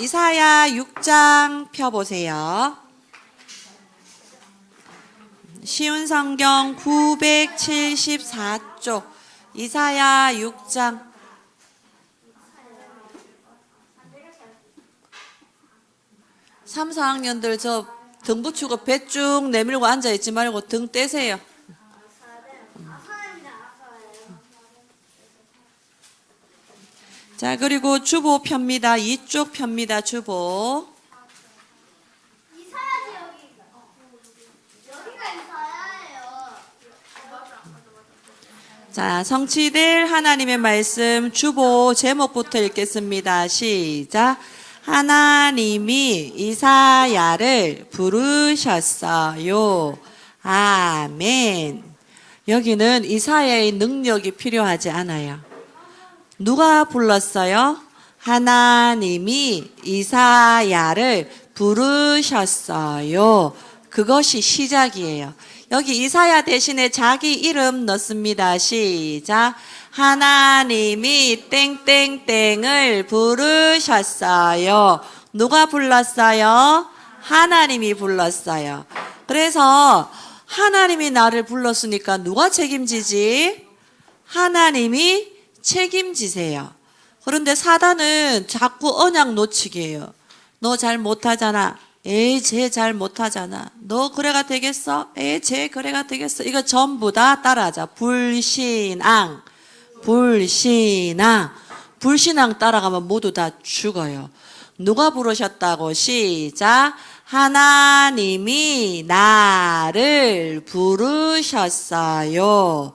이사야 6장 펴보세요. 쉬운 성경 974쪽 이사야 6장 3, 4학년들 저등 붙이고 배 쭉 내밀고 앉아 있지 말고 등 떼세요. 자, 그리고 주보 펴입니다. 이쪽 펴입니다. 주보. 이사야지 여기. 여기가 이사야예요. 자, 성취될 하나님의 말씀 주보 제목부터 읽겠습니다. 시작. 하나님이 이사야를 부르셨어요. 아멘. 여기는 이사야의 능력이 필요하지 않아요. 누가 불렀어요? 하나님이 이사야를 부르셨어요. 그것이 시작이에요. 여기 이사야 대신에 자기 이름 넣습니다. 시작. 하나님이 땡땡땡을 부르셨어요. 누가 불렀어요? 하나님이 불렀어요. 그래서 하나님이 나를 불렀으니까 누가 책임지지? 하나님이 책임지세요. 그런데 사단은 자꾸 언약 놓치게요. 너 잘 못하잖아. 에이, 쟤 잘 못하잖아. 너 그래가 되겠어? 에이, 쟤 그래가 되겠어? 이거 전부 다 따라하자. 불신앙. 불신앙. 불신앙 따라가면 모두 다 죽어요. 누가 부르셨다고? 시작. 하나님이 나를 부르셨어요.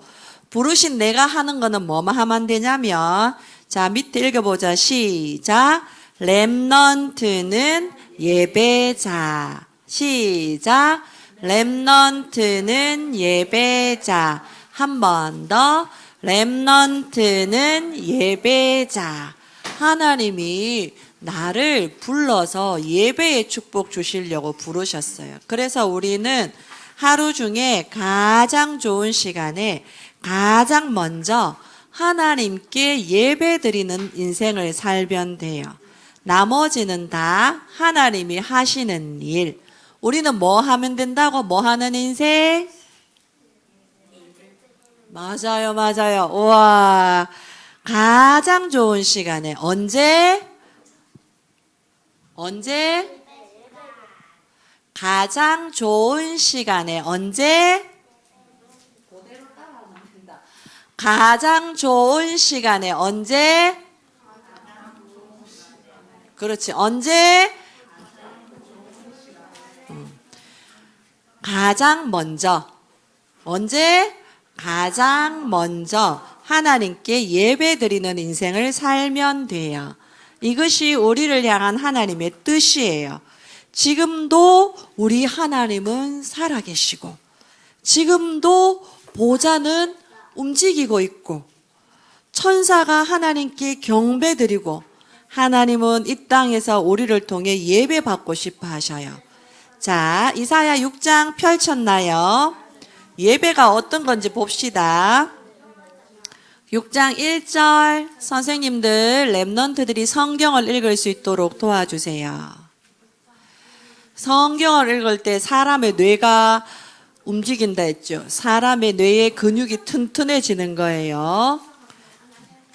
부르신 내가 하는 거는 뭐만 하면 되냐면 자 밑에 읽어보자. 시작. 렘넌트는 예배자. 시작. 렘넌트는 예배자. 한 번 더. 렘넌트는 예배자. 하나님이 나를 불러서 예배의 축복 주시려고 부르셨어요. 그래서 우리는 하루 중에 가장 좋은 시간에 가장 먼저 하나님께 예배 드리는 인생을 살면 돼요. 나머지는 다 하나님이 하시는 일. 우리는 뭐 하면 된다고? 뭐 하는 인생? 맞아요, 맞아요. 우와. 가장 좋은 시간에 언제? 언제? 가장 좋은 시간에 언제? 가장 좋은 시간에 언제? 그렇지. 언제? 음. 가장 먼저. 언제? 가장 먼저 하나님께 예배 드리는 인생을 살면 돼요. 이것이 우리를 향한 하나님의 뜻이에요. 지금도 우리 하나님은 살아계시고, 지금도 보좌는 움직이고 있고, 천사가 하나님께 경배드리고, 하나님은 이 땅에서 우리를 통해 예배 받고 싶어 하셔요. 자, 이사야 6장 펼쳤나요? 예배가 어떤 건지 봅시다. 6장 1절 선생님들 랩넌트들이 성경을 읽을 수 있도록 도와주세요. 성경을 읽을 때 사람의 뇌가 움직인다 했죠. 사람의 뇌의 근육이 튼튼해지는 거예요.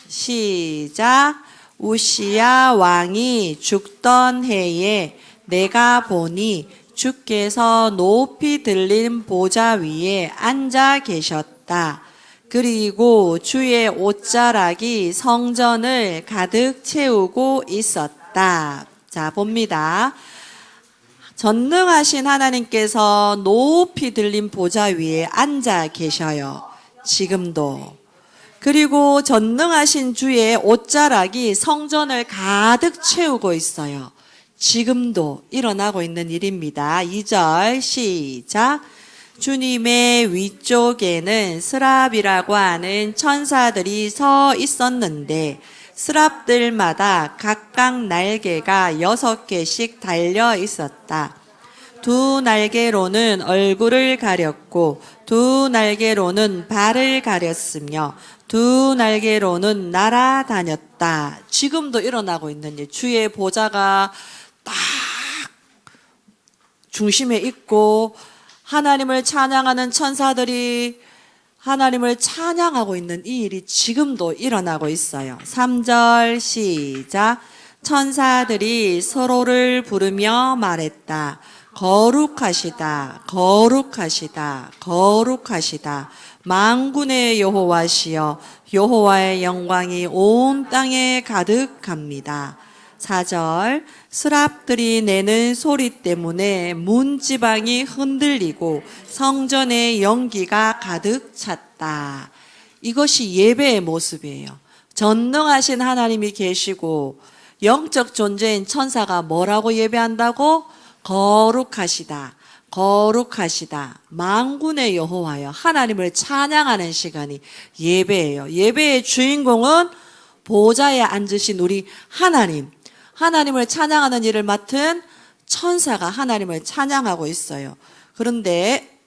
시작. 우시야 왕이 죽던 해에 내가 보니 주께서 높이 들린 보좌 위에 앉아 계셨다. 그리고 주의 옷자락이 성전을 가득 채우고 있었다. 자, 봅니다. 전능하신 하나님께서 높이 들린 보좌 위에 앉아 계셔요. 지금도. 그리고 전능하신 주의 옷자락이 성전을 가득 채우고 있어요. 지금도 일어나고 있는 일입니다. 2절 시작. 주님의 위쪽에는 스랍이라고 하는 천사들이 서 있었는데 스랍들마다 각각 날개가 여섯 개씩 달려 있었다. 두 날개로는 얼굴을 가렸고 두 날개로는 발을 가렸으며 두 날개로는 날아다녔다. 지금도 일어나고 있는 일. 주의 보좌가 딱 중심에 있고 하나님을 찬양하는 천사들이 하나님을 찬양하고 있는 이 일이 지금도 일어나고 있어요. 3절 시작. 천사들이 서로를 부르며 말했다. 거룩하시다, 거룩하시다, 거룩하시다. 만군의 여호와시여, 여호와의 영광이 온 땅에 가득합니다. 4절 스랍들이 내는 소리 때문에 문 지방이 흔들리고 성전의 연기가 가득 찼다. 이것이 예배의 모습이에요. 전능하신 하나님이 계시고 영적 존재인 천사가 뭐라고 예배한다고? 거룩하시다. 거룩하시다. 만군의 여호와여. 하나님을 찬양하는 시간이 예배예요. 예배의 주인공은 보좌에 앉으신 우리 하나님. 하나님을 찬양하는 일을 맡은 천사가 하나님을 찬양하고 있어요. 그런데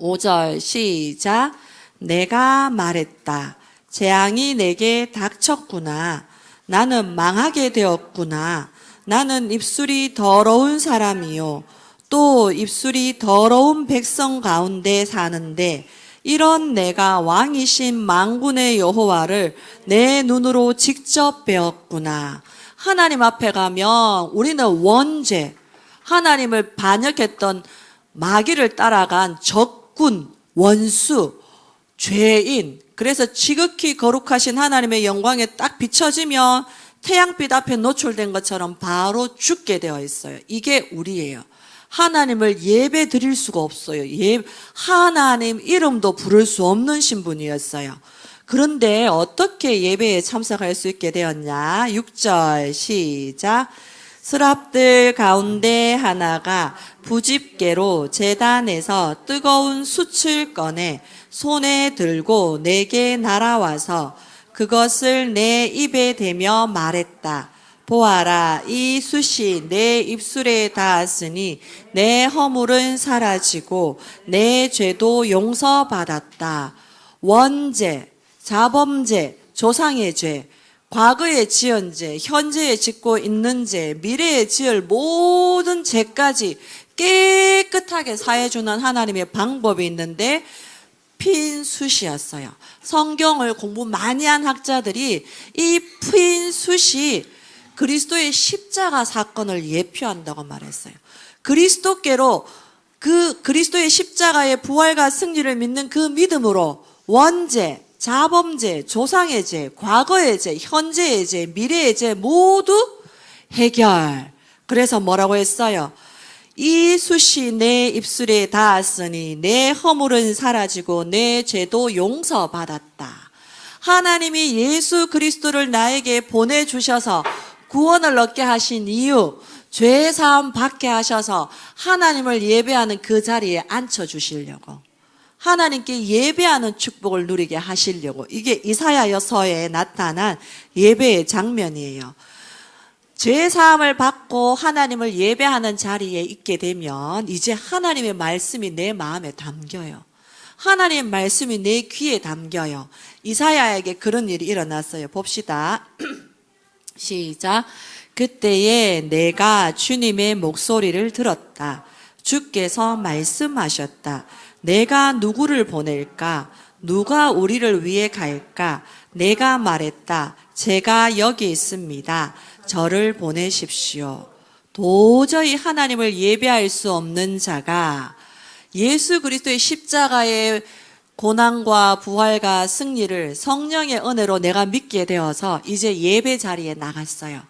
5절 시작. 내가 말했다. 재앙이 내게 닥쳤구나. 나는 망하게 되었구나. 나는 입술이 더러운 사람이요. 또 입술이 더러운 백성 가운데 사는데 이런 내가 왕이신 망군의 여호와를 내 눈으로 직접 배웠구나. 하나님 앞에 가면 우리는 원죄, 하나님을 반역했던 마귀를 따라간 적군, 원수, 죄인. 그래서 지극히 거룩하신 하나님의 영광에 딱 비춰지면 태양빛 앞에 노출된 것처럼 바로 죽게 되어 있어요. 이게 우리예요. 하나님을 예배 드릴 수가 없어요. 예, 하나님 이름도 부를 수 없는 신분이었어요. 그런데 어떻게 예배에 참석할 수 있게 되었냐? 6절 시작. 스랍들 가운데 하나가 부집개로 재단에서 뜨거운 숯을 꺼내 손에 들고 내게 날아와서 그것을 내 입에 대며 말했다. 보아라, 이 숯이 내 입술에 닿았으니 내 허물은 사라지고 내 죄도 용서받았다. 원죄, 자범죄, 조상의 죄, 과거에 지은 죄, 현재에 짓고 있는 죄, 미래에 지을 모든 죄까지 깨끗하게 사해주는 하나님의 방법이 있는데 핀 숯이었어요. 성경을 공부 많이 한 학자들이 이핀 숯이 그리스도의 십자가 사건을 예표한다고 말했어요. 그리스도께로 그 그리스도의 십자가의 부활과 승리를 믿는 그 믿음으로 원죄, 자범죄, 조상의 죄, 과거의 죄, 현재의 죄, 미래의 죄 모두 해결. 그래서 뭐라고 했어요? 이 숯이 내 입술에 닿았으니 내 허물은 사라지고 내 죄도 용서받았다. 하나님이 예수 그리스도를 나에게 보내주셔서 구원을 얻게 하신 이유, 죄 사함 받게 하셔서 하나님을 예배하는 그 자리에 앉혀 주시려고. 하나님께 예배하는 축복을 누리게 하시려고. 이게 이사야서에 나타난 예배의 장면이에요. 죄 사함을 받고 하나님을 예배하는 자리에 있게 되면 이제 하나님의 말씀이 내 마음에 담겨요. 하나님의 말씀이 내 귀에 담겨요. 이사야에게 그런 일이 일어났어요. 봅시다. 시작. 그때에 내가 주님의 목소리를 들었다. 주께서 말씀하셨다. 내가 누구를 보낼까? 누가 우리를 위해 갈까? 내가 말했다. 제가 여기 있습니다. 저를 보내십시오. 도저히 하나님을 예배할 수 없는 자가 예수 그리스도의 십자가의 고난과 부활과 승리를 성령의 은혜로 내가 믿게 되어서 이제 예배 자리에 나갔어요.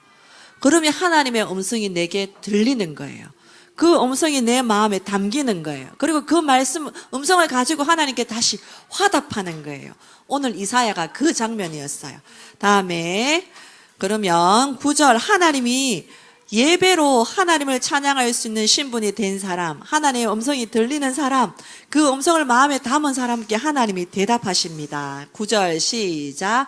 그러면 하나님의 음성이 내게 들리는 거예요. 그 음성이 내 마음에 담기는 거예요. 그리고 그 말씀, 음성을 가지고 하나님께 다시 화답하는 거예요. 오늘 이사야가 그 장면이었어요. 다음에, 그러면 9절 하나님이 예배로 하나님을 찬양할 수 있는 신분이 된 사람, 하나님의 음성이 들리는 사람, 그 음성을 마음에 담은 사람께 하나님이 대답하십니다. 9절 시작.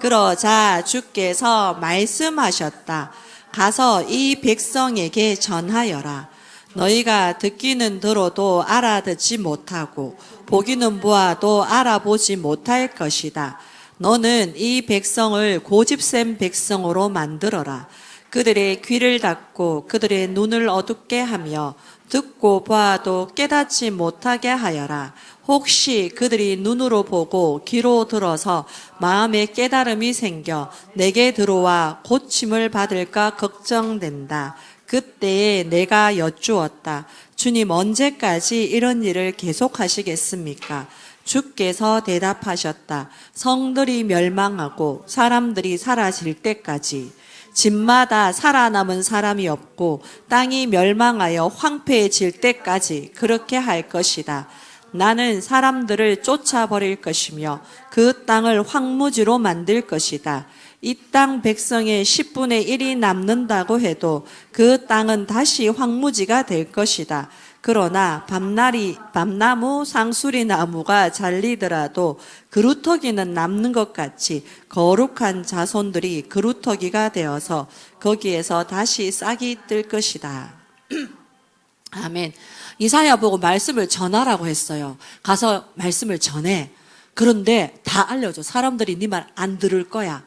그러자 주께서 말씀하셨다. 가서 이 백성에게 전하여라. 너희가 듣기는 들어도 알아듣지 못하고 보기는 보아도 알아보지 못할 것이다. 너는 이 백성을 고집센 백성으로 만들어라. 그들의 귀를 닫고 그들의 눈을 어둡게 하며 듣고 보아도 깨닫지 못하게 하여라. 혹시 그들이 눈으로 보고 귀로 들어서 마음에 깨달음이 생겨 내게 들어와 고침을 받을까 걱정된다. 그때에 내가 여쭈었다. 주님 언제까지 이런 일을 계속하시겠습니까? 주께서 대답하셨다. 성들이 멸망하고 사람들이 사라질 때까지 집마다 살아남은 사람이 없고 땅이 멸망하여 황폐해질 때까지 그렇게 할 것이다. 나는 사람들을 쫓아버릴 것이며 그 땅을 황무지로 만들 것이다. 이 땅 백성의 10분의 1이 남는다고 해도 그 땅은 다시 황무지가 될 것이다. 그러나 밤날이 밤나무 상수리 나무가 잘리더라도 그루터기는 남는 것 같이 거룩한 자손들이 그루터기가 되어서 거기에서 다시 싹이 뜰 것이다. 아멘. 이사야 보고 말씀을 전하라고 했어요. 가서 말씀을 전해. 그런데 다 알려줘. 사람들이 네 말 안 들을 거야.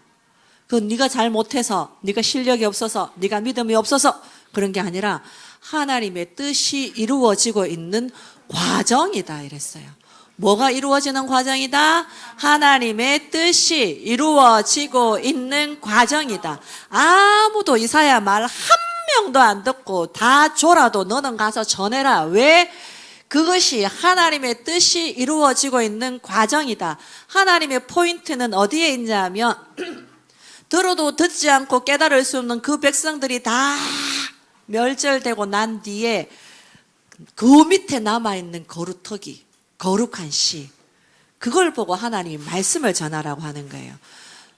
그건 네가 잘 못해서, 네가 실력이 없어서, 네가 믿음이 없어서 그런 게 아니라 하나님의 뜻이 이루어지고 있는 과정이다 이랬어요. 뭐가 이루어지는 과정이다? 하나님의 뜻이 이루어지고 있는 과정이다. 아무도 이사야 말 한 명도 안 듣고 다 줘라도 너는 가서 전해라. 왜? 그것이 하나님의 뜻이 이루어지고 있는 과정이다. 하나님의 포인트는 어디에 있냐면 들어도 듣지 않고 깨달을 수 없는 그 백성들이 다 멸절되고 난 뒤에 그 밑에 남아있는 거루터기, 거룩한 씨. 그걸 보고 하나님이 말씀을 전하라고 하는 거예요.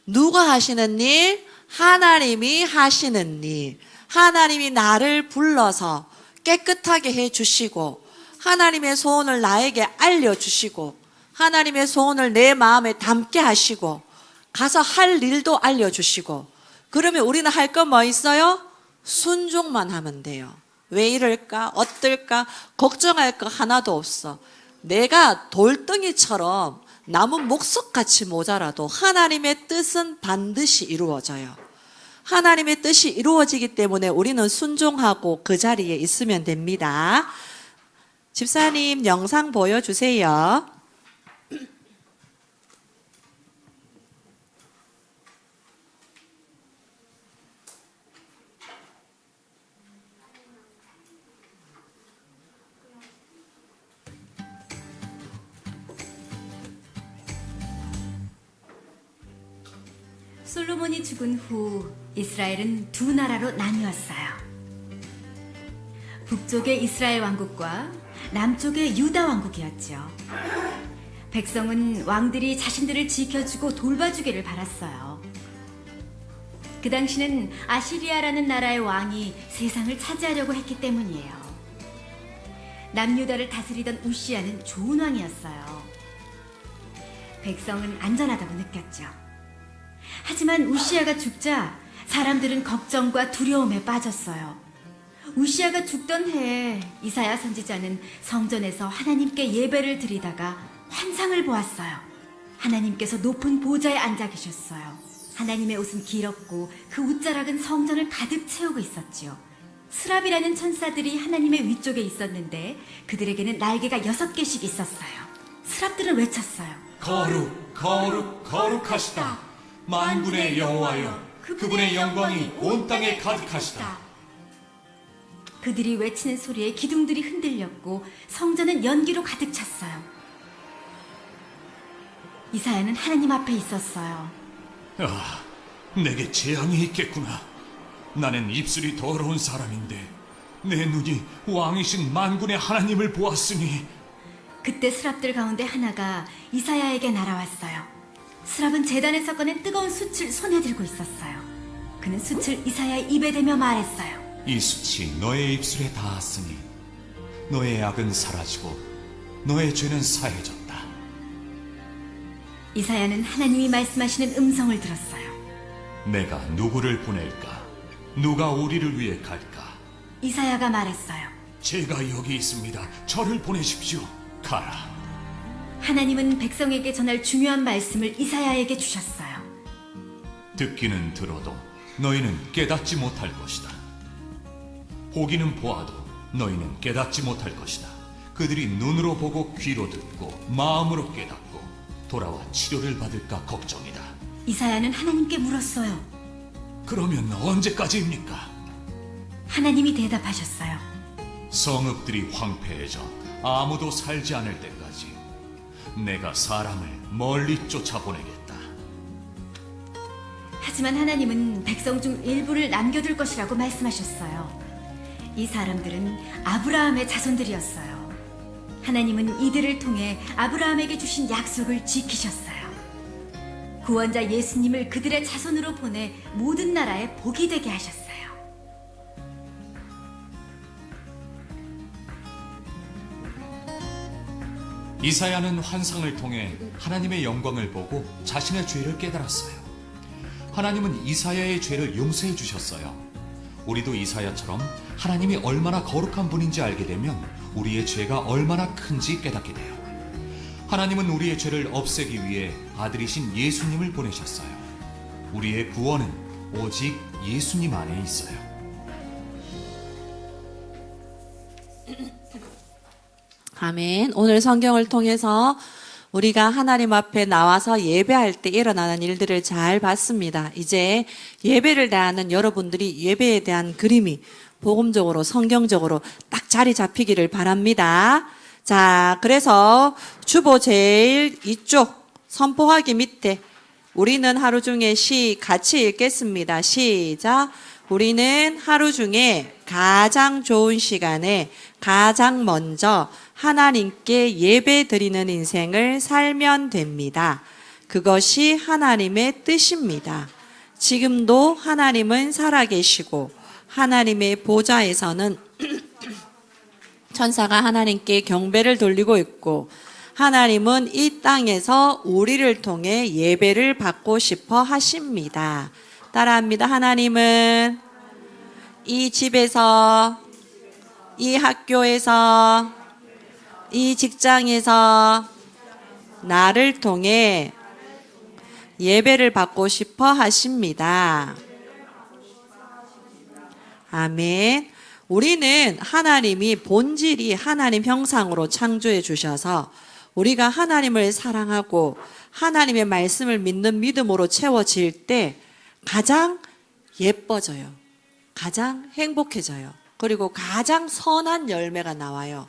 누가 하시는 일? 하나님이 하시는 일. 하나님이 나를 불러서 깨끗하게 해 주시고, 하나님의 소원을 나에게 알려주시고, 하나님의 소원을 내 마음에 담게 하시고, 가서 할 일도 알려주시고, 그러면 우리는 할거뭐 있어요? 순종만 하면 돼요. 왜 이럴까? 어떨까? 걱정할 거 하나도 없어. 내가 돌덩이처럼 남은 목석같이 모자라도 하나님의 뜻은 반드시 이루어져요. 하나님의 뜻이 이루어지기 때문에 우리는 순종하고 그 자리에 있으면 됩니다. 집사님 영상 보여주세요. 솔로몬이 죽은 후 이스라엘은 두 나라로 나뉘었어요. 북쪽의 이스라엘 왕국과 남쪽의 유다 왕국이었죠. 백성은 왕들이 자신들을 지켜주고 돌봐주기를 바랐어요. 그 당시는 아시리아라는 나라의 왕이 세상을 차지하려고 했기 때문이에요. 남유다를 다스리던 우시아는 좋은 왕이었어요. 백성은 안전하다고 느꼈죠. 하지만 우시아가 죽자 사람들은 걱정과 두려움에 빠졌어요. 우시아가 죽던 해에 이사야 선지자는 성전에서 하나님께 예배를 드리다가 환상을 보았어요. 하나님께서 높은 보좌에 앉아 계셨어요. 하나님의 옷은 길었고 그 옷자락은 성전을 가득 채우고 있었지요. 스랍이라는 천사들이 하나님의 위쪽에 있었는데 그들에게는 날개가 여섯 개씩 있었어요. 스랍들은 외쳤어요. 거룩 거룩 거룩하시다 만군의 여호와여 그분의 영광이 온 땅에 가득하시다 그들이 외치는 소리에 기둥들이 흔들렸고 성전은 연기로 가득 찼어요. 이사야는 하나님 앞에 있었어요. 아 내게 재앙이 있겠구나 나는 입술이 더러운 사람인데 내 눈이 왕이신 만군의 하나님을 보았으니 그때 스랍들 가운데 하나가 이사야에게 날아왔어요. 스랍은 재단에서 꺼낸 뜨거운 숯을 손에 들고 있었어요. 그는 숯을 이사야의 입에 대며 말했어요. 이 수치 너의 입술에 닿았으니 너의 악은 사라지고 너의 죄는 사해졌다 이사야는 하나님이 말씀하시는 음성을 들었어요. 내가 누구를 보낼까 누가 우리를 위해 갈까 이사야가 말했어요. 제가 여기 있습니다. 저를 보내십시오. 가라. 하나님은 백성에게 전할 중요한 말씀을 이사야에게 주셨어요. 듣기는 들어도 너희는 깨닫지 못할 것이다. 보기는 보아도 너희는 깨닫지 못할 것이다. 그들이 눈으로 보고 귀로 듣고 마음으로 깨닫고 돌아와 치료를 받을까 걱정이다. 이사야는 하나님께 물었어요. 그러면 언제까지입니까? 하나님이 대답하셨어요. 성읍들이 황폐해져 아무도 살지 않을 때까지 내가 사람을 멀리 쫓아보내겠다. 하지만 하나님은 백성 중 일부를 남겨둘 것이라고 말씀하셨어요. 이 사람들은 아브라함의 자손들이었어요. 하나님은 이들을 통해 아브라함에게 주신 약속을 지키셨어요. 구원자 예수님을 그들의 자손으로 보내 모든 나라에 복이 되게 하셨어요. 이사야는 환상을 통해 하나님의 영광을 보고 자신의 죄를 깨달았어요. 하나님은 이사야의 죄를 용서해 주셨어요. 우리도 이사야처럼 하나님이 얼마나 거룩한 분인지 알게 되면 우리의 죄가 얼마나 큰지 깨닫게 돼요. 하나님은 우리의 죄를 없애기 위해 아들이신 예수님을 보내셨어요. 우리의 구원은 오직 예수님 안에 있어요. 아멘. 오늘 성경을 통해서 우리가 하나님 앞에 나와서 예배할 때 일어나는 일들을 잘 봤습니다. 이제 예배를 대하는 여러분들이 예배에 대한 그림이 복음적으로 성경적으로 딱 자리 잡히기를 바랍니다. 자, 그래서 주보 제일 이쪽 선포하기 밑에 우리는 하루 중에 시 같이 읽겠습니다. 시작. 우리는 하루 중에 가장 좋은 시간에 가장 먼저 하나님께 예배 드리는 인생을 살면 됩니다. 그것이 하나님의 뜻입니다. 지금도 하나님은 살아계시고 하나님의 보좌에서는 천사가 하나님께 경배를 돌리고 있고 하나님은 이 땅에서 우리를 통해 예배를 받고 싶어 하십니다. 따라합니다. 하나님은 이 집에서 이 학교에서 이 직장에서 나를 통해 예배를 받고 싶어 하십니다. 아멘. 우리는 하나님이 본질이 하나님 형상으로 창조해 주셔서 우리가 하나님을 사랑하고 하나님의 말씀을 믿는 믿음으로 채워질 때 가장 예뻐져요. 가장 행복해져요. 그리고 가장 선한 열매가 나와요.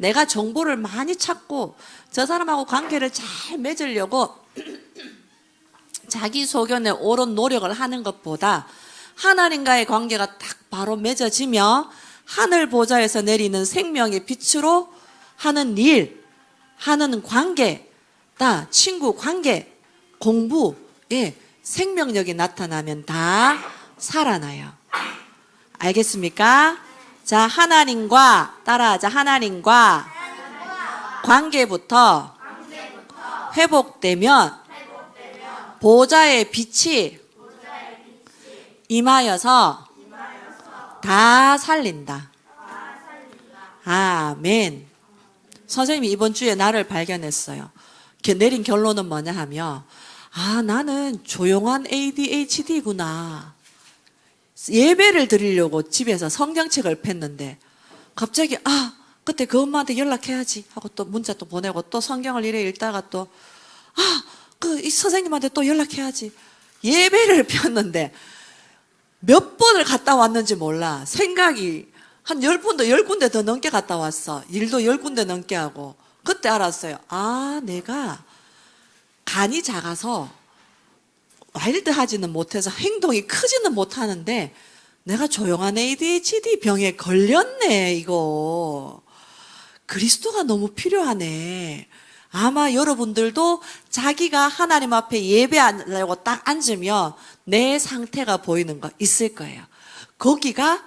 내가 정보를 많이 찾고 저 사람하고 관계를 잘 맺으려고 자기 소견에 옳은 노력을 하는 것보다 하나님과의 관계가 딱 바로 맺어지며 하늘 보좌에서 내리는 생명의 빛으로 하는 일, 하는 관계, 다 친구 관계, 공부, 예, 생명력이 나타나면 다 살아나요. 알겠습니까? 자, 하나님과 따라하자. 하나님과 관계부터 회복되면 보좌의 빛이 임하여서 다 살린다. 아멘. 선생님이 이번 주에 나를 발견했어요. 내린 결론은 뭐냐 하면, 아, 나는 조용한 ADHD구나. 예배를 드리려고 집에서 성경책을 폈는데, 갑자기, 아, 그때 그 엄마한테 연락해야지 하고 또 문자 또 보내고 또 성경을 이래 읽다가 또, 아, 그 이 선생님한테 또 연락해야지. 예배를 폈는데, 몇 번을 갔다 왔는지 몰라. 생각이 한열 군데, 열 군데 더 넘게 갔다 왔어. 일도 열 군데 넘게 하고. 그때 알았어요. 아, 내가 간이 작아서 와일드하지는 못해서 행동이 크지는 못하는데 내가 조용한 ADHD 병에 걸렸네, 이거. 그리스도가 너무 필요하네. 아마 여러분들도 자기가 하나님 앞에 예배하려고 딱 앉으면 내 상태가 보이는 거 있을 거예요. 거기가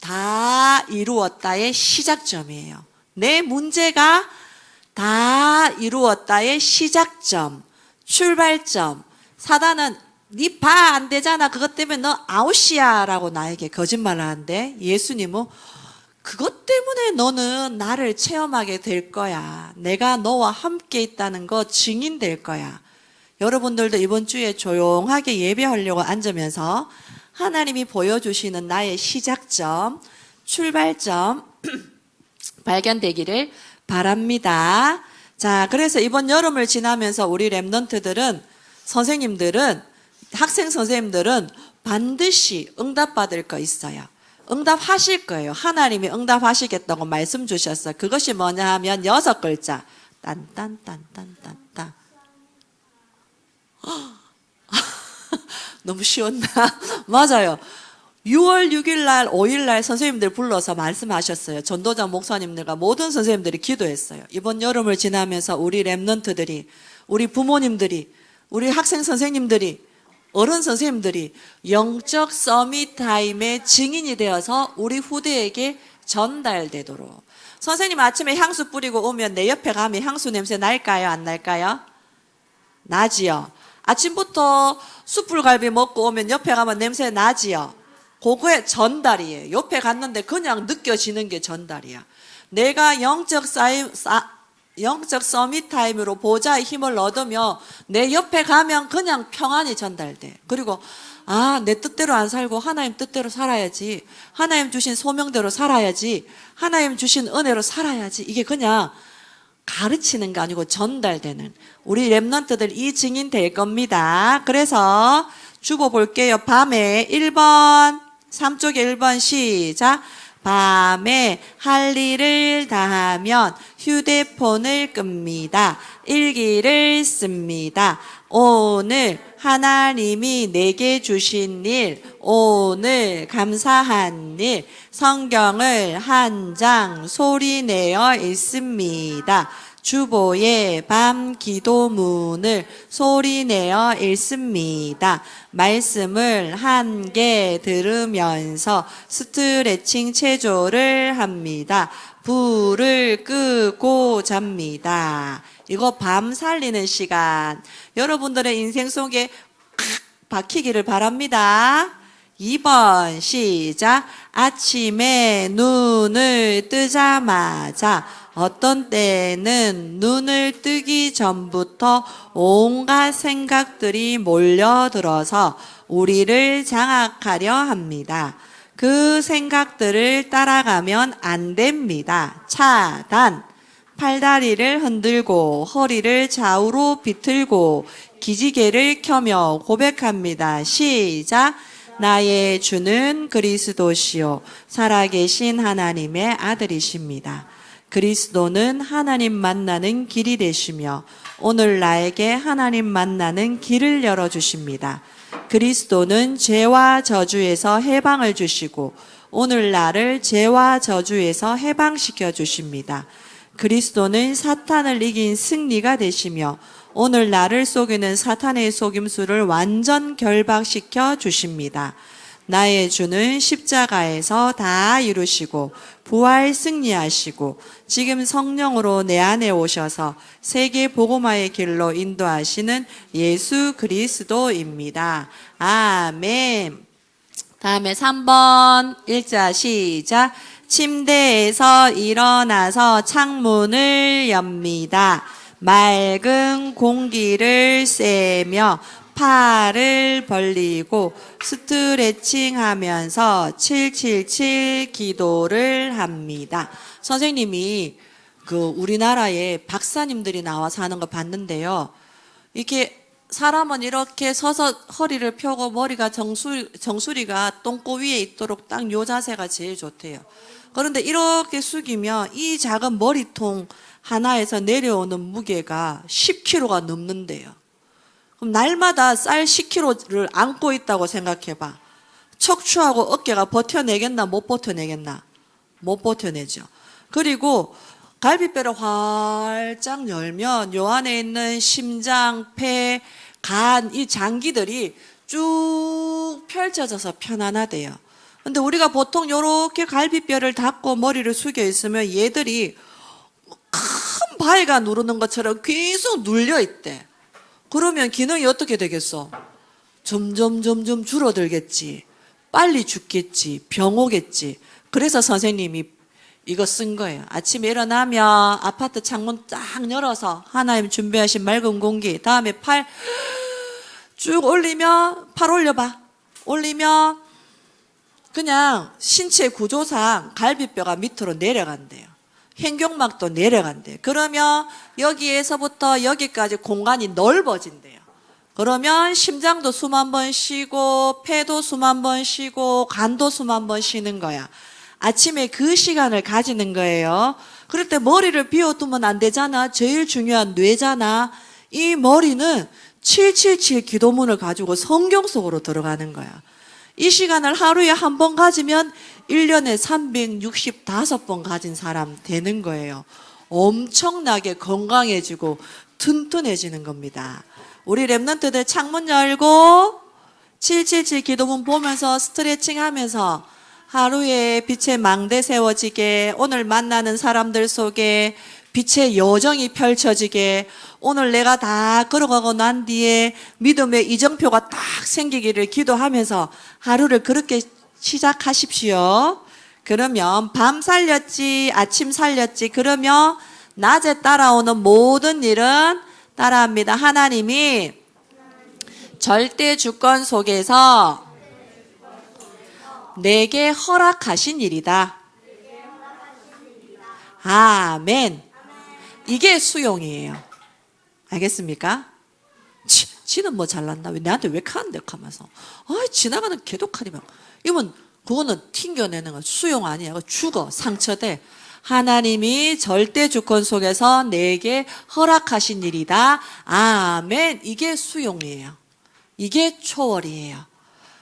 다 이루었다의 시작점이에요. 내 문제가 다 이루었다의 시작점, 출발점. 사단은 네봐안 되잖아. 그것 때문에 너 아웃이야라고 나에게 거짓말을 하는데 예수님은 그것 때문에 너는 나를 체험하게 될 거야. 내가 너와 함께 있다는 거 증인될 거야. 여러분들도 이번 주에 조용하게 예배하려고 앉으면서 하나님이 보여주시는 나의 시작점, 출발점 발견되기를 바랍니다. 자, 그래서 이번 여름을 지나면서 우리 랩런트들은 선생님들은 학생 선생님들은 반드시 응답받을 거 있어요. 응답하실 거예요. 하나님이 응답하시겠다고 말씀 주셨어요. 그것이 뭐냐 하면 여섯 글자. 딴딴딴딴딴딴. 너무 쉬웠나? 맞아요. 6월 6일 날, 5일 날 선생님들 불러서 말씀하셨어요. 전도장 목사님들과 모든 선생님들이 기도했어요. 이번 여름을 지나면서 우리 랩런트들이, 우리 부모님들이, 우리 학생 선생님들이, 어른 선생님들이 영적 서밋 타임의 증인이 되어서 우리 후대에게 전달되도록. 선생님 아침에 향수 뿌리고 오면 내 옆에 가면 향수 냄새 날까요? 안 날까요? 나지요. 아침부터 숯불갈비 먹고 오면 옆에 가면 냄새 나지요. 그거의 전달이에요. 옆에 갔는데 그냥 느껴지는 게 전달이야. 내가 영적 사임, 사, 영적 서밋 타임으로 보좌의 힘을 얻으며 내 옆에 가면 그냥 평안이 전달돼. 그리고 아, 내 뜻대로 안 살고 하나님 뜻대로 살아야지. 하나님 주신 소명대로 살아야지. 하나님 주신 은혜로 살아야지. 이게 그냥 가르치는 게 아니고 전달되는 우리 랩런트들 이 증인 될 겁니다. 그래서 주보 볼게요. 밤에 1번 3쪽에 1번 시작. 밤에 할 일을 다하면 휴대폰을 끕니다. 일기를 씁니다. 오늘 하나님이 내게 주신 일, 오늘 감사한 일, 성경을 한 장 소리내어 읽습니다. 주보의 밤 기도문을 소리내어 읽습니다. 말씀을 한 개 들으면서 스트레칭 체조를 합니다. 불을 끄고 잡니다. 이거 밤 살리는 시간. 여러분들의 인생 속에 콱 박히기를 바랍니다. 2번 시작. 아침에 눈을 뜨자마자 어떤 때는 눈을 뜨기 전부터 온갖 생각들이 몰려들어서 우리를 장악하려 합니다. 그 생각들을 따라가면 안 됩니다. 차단. 팔다리를 흔들고 허리를 좌우로 비틀고 기지개를 켜며 고백합니다. 시작. 나의 주는 그리스도시요 살아계신 하나님의 아들이십니다. 그리스도는 하나님 만나는 길이 되시며 오늘 나에게 하나님 만나는 길을 열어 주십니다. 그리스도는 죄와 저주에서 해방을 주시고 오늘 나를 죄와 저주에서 해방시켜 주십니다. 그리스도는 사탄을 이긴 승리가 되시며 오늘 나를 속이는 사탄의 속임수를 완전 결박시켜 주십니다. 나의 주는 십자가에서 다 이루시고 부활 승리하시고 지금 성령으로 내 안에 오셔서 세계 복음화의 길로 인도하시는 예수 그리스도입니다. 아멘. 다음에 3번 일자 시작. 침대에서 일어나서 창문을 엽니다. 맑은 공기를 쐬며 팔을 벌리고 스트레칭 하면서 777 기도를 합니다. 선생님이 그 우리나라에 박사님들이 나와서 하는 거 봤는데요. 이렇게 사람은 이렇게 서서 허리를 펴고 머리가 정수리, 정수리가 똥꼬 위에 있도록 딱 요 자세가 제일 좋대요. 그런데 이렇게 숙이면 이 작은 머리통 하나에서 내려오는 무게가 10kg가 넘는데요. 그럼 날마다 쌀 10kg를 안고 있다고 생각해봐. 척추하고 어깨가 버텨내겠나 못 버텨내겠나? 못 버텨내죠. 그리고 갈비뼈를 활짝 열면 요 안에 있는 심장, 폐, 간, 이 장기들이 쭉 펼쳐져서 편안하대요. 근데 우리가 보통 요렇게 갈비뼈를 닫고 머리를 숙여 있으면 얘들이 큰 바위가 누르는 것처럼 계속 눌려 있대. 그러면 기능이 어떻게 되겠어? 점점 점점 줄어들겠지. 빨리 죽겠지. 병 오겠지. 그래서 선생님이 이거 쓴 거예요. 아침에 일어나면 아파트 창문 딱 열어서 하나님 준비하신 맑은 공기, 다음에 팔 쭉 올리면 팔 올려봐. 올리면 그냥 신체 구조상 갈비뼈가 밑으로 내려간대요. 횡격막도 내려간대요. 그러면 여기에서부터 여기까지 공간이 넓어진대요. 그러면 심장도 숨 한 번 쉬고 폐도 숨 한 번 쉬고 간도 숨 한 번 쉬는 거야. 아침에 그 시간을 가지는 거예요. 그럴 때 머리를 비워두면 안 되잖아. 제일 중요한 뇌잖아. 이 머리는 777 기도문을 가지고 성경 속으로 들어가는 거야. 이 시간을 하루에 한 번 가지면 1년에 365번 가진 사람 되는 거예요. 엄청나게 건강해지고 튼튼해지는 겁니다. 우리 랩런트들 창문 열고 777 기도문 보면서 스트레칭 하면서 하루에 빛의 망대 세워지게 오늘 만나는 사람들 속에 빛의 여정이 펼쳐지게 오늘 내가 다 걸어가고 난 뒤에 믿음의 이정표가 딱 생기기를 기도하면서 하루를 그렇게 시작하십시오. 그러면 밤 살렸지, 아침 살렸지, 그러면 낮에 따라오는 모든 일은 따라합니다. 하나님이 절대 주권 속에서 내게 허락하신 일이다. 아멘. 이게 수용이에요. 알겠습니까? 치, 지는 뭐 잘난다. 왜 나한테 왜 카는데 하면서. 아, 지나가는 개독하니만. 이건 그거는 튕겨내는 거 수용 아니야. 죽어. 상처돼. 하나님이 절대 주권 속에서 내게 허락하신 일이다. 아멘. 이게 수용이에요. 이게 초월이에요.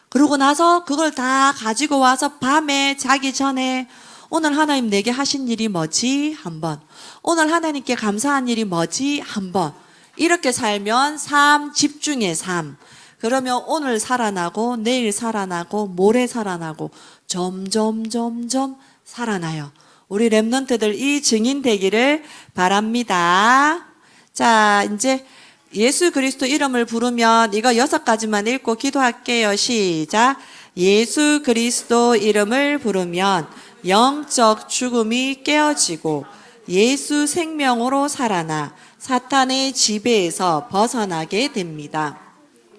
그러고 나서 그걸 다 가지고 와서 밤에 자기 전에 오늘 하나님 내게 하신 일이 뭐지? 한번. 오늘 하나님께 감사한 일이 뭐지? 한번. 이렇게 살면 삶, 집중의 삶. 그러면 오늘 살아나고, 내일 살아나고, 모레 살아나고, 점점, 점점 살아나요. 우리 랩런트들 이 증인 되기를 바랍니다. 자, 이제 예수 그리스도 이름을 부르면 이거 여섯 가지만 읽고 기도할게요. 시작. 예수 그리스도 이름을 부르면 영적 죽음이 깨어지고 예수 생명으로 살아나 사탄의 지배에서 벗어나게 됩니다.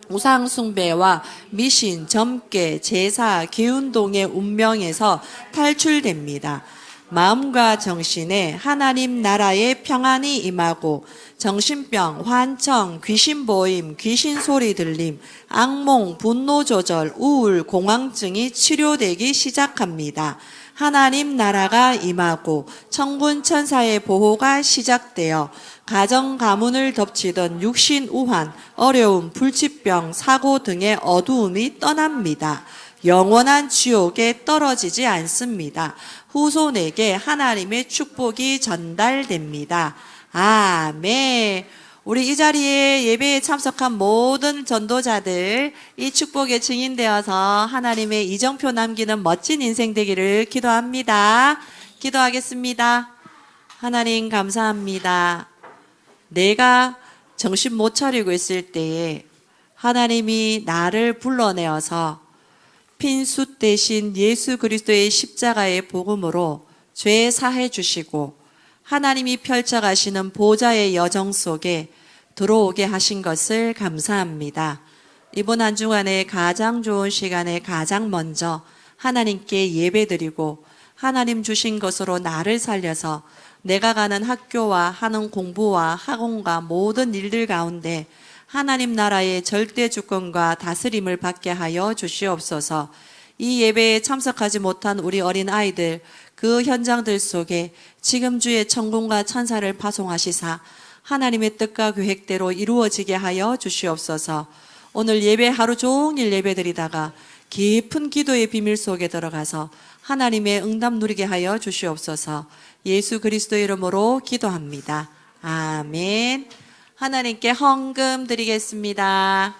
우상숭배와 미신, 점괘, 제사, 기운동의 운명에서 탈출됩니다. 마음과 정신에 하나님 나라의 평안이 임하고 정신병, 환청, 귀신 보임, 귀신 소리 들림, 악몽, 분노 조절, 우울, 공황증이 치료되기 시작합니다. 하나님 나라가 임하고 천군 천사의 보호가 시작되어 가정 가문을 덮치던 육신 우환, 어려움, 불치병, 사고 등의 어두움이 떠납니다. 영원한 지옥에 떨어지지 않습니다. 후손에게 하나님의 축복이 전달됩니다. 아멘. 우리 이 자리에 예배에 참석한 모든 전도자들 이 축복의 증인되어서 하나님의 이정표 남기는 멋진 인생 되기를 기도합니다. 기도하겠습니다. 하나님 감사합니다. 내가 정신 못 차리고 있을 때에 하나님이 나를 불러내어서 핀수 대신 예수 그리스도의 십자가의 복음으로 죄 사해 주시고 하나님이 펼쳐가시는 보좌의 여정 속에 들어오게 하신 것을 감사합니다. 이번 한 주간에 가장 좋은 시간에 가장 먼저 하나님께 예배드리고 하나님 주신 것으로 나를 살려서 내가 가는 학교와 하는 공부와 학원과 모든 일들 가운데 하나님 나라의 절대 주권과 다스림을 받게 하여 주시옵소서. 이 예배에 참석하지 못한 우리 어린 아이들 그 현장들 속에 지금 주의 천군과 천사를 파송하시사 하나님의 뜻과 계획대로 이루어지게 하여 주시옵소서. 오늘 예배 하루 종일 예배드리다가 깊은 기도의 비밀 속에 들어가서 하나님의 응답 누리게 하여 주시옵소서. 예수 그리스도 이름으로 기도합니다. 아멘. 하나님께 헌금 드리겠습니다.